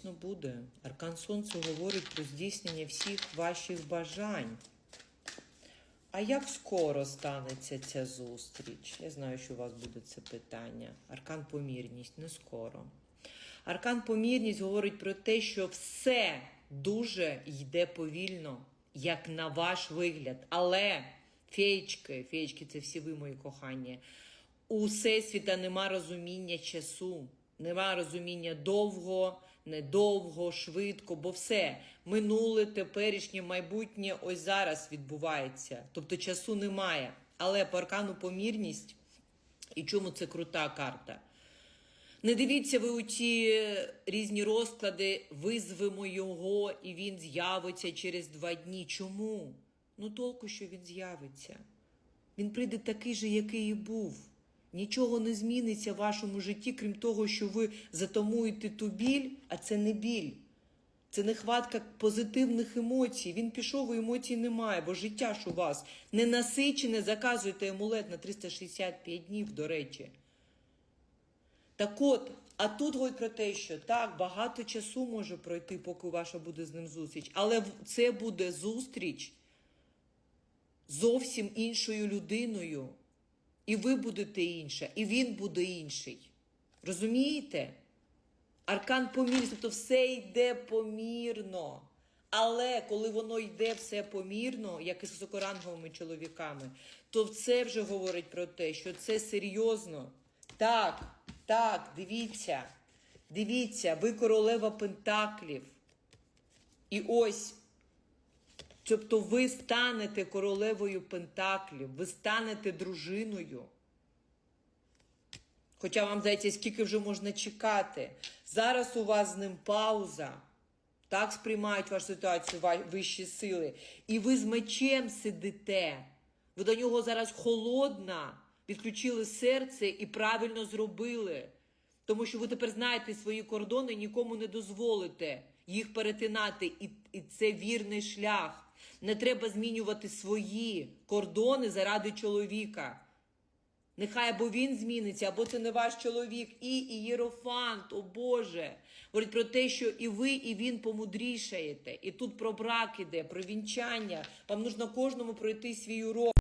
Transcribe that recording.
дійсно буде. Аркан Сонце говорить про здійснення всіх ваших бажань. А як скоро станеться ця зустріч? Я знаю, що у вас буде це питання. Аркан помірність не скоро. Аркан помірність говорить про те, що все дуже йде повільно, як на ваш вигляд. Але феєчки, феєчки це всі ви, мої кохання. У всесвіта нема розуміння часу, нема розуміння довго, недовго, швидко, бо все минуле, теперішнє, майбутнє ось зараз відбувається. Тобто часу немає. Але по аркану помірність, і чому це крута карта? Не дивіться ви у ті різні розклади, визвемо його, і він з'явиться через два дні. Чому? Ну толку, що він з'явиться. Він прийде такий же, який і був. Нічого не зміниться в вашому житті, крім того, що ви затамуєте ту біль, а це не біль. Це нехватка позитивних емоцій. Він пішов, і емоцій немає, бо життя ж у вас не насичене, заказуйте амулет на 365 днів, до речі. Так от, а тут говорить про те, що так, багато часу може пройти, поки ваша буде з ним зустріч, але це буде зустріч зовсім іншою людиною. І ви будете інша, і він буде інший. Розумієте? Аркан помірність, тобто все йде помірно. Але коли воно йде все помірно, як і з високоранговими чоловіками, то це вже говорить про те, що це серйозно. Так, так, дивіться, дивіться, ви королева Пентаклів. І ось Тобто ви станете королевою Пентаклів, ви станете дружиною. Хоча вам здається, скільки вже можна чекати. Зараз у вас з ним пауза. Так сприймають вашу ситуацію вищі сили. І ви з мечем сидите. Ви до нього зараз холодна, відключили серце і правильно зробили. Тому що ви тепер знаєте свої кордони, нікому не дозволите їх перетинати, і, і це вірний шлях. Не треба змінювати свої кордони заради чоловіка. Нехай або він зміниться, або це не ваш чоловік, і ієрофант, о Боже. Говорить про те, що і ви, і він помудрішаєте. І тут про брак іде, про вінчання. Вам нужно кожному пройти свій урок.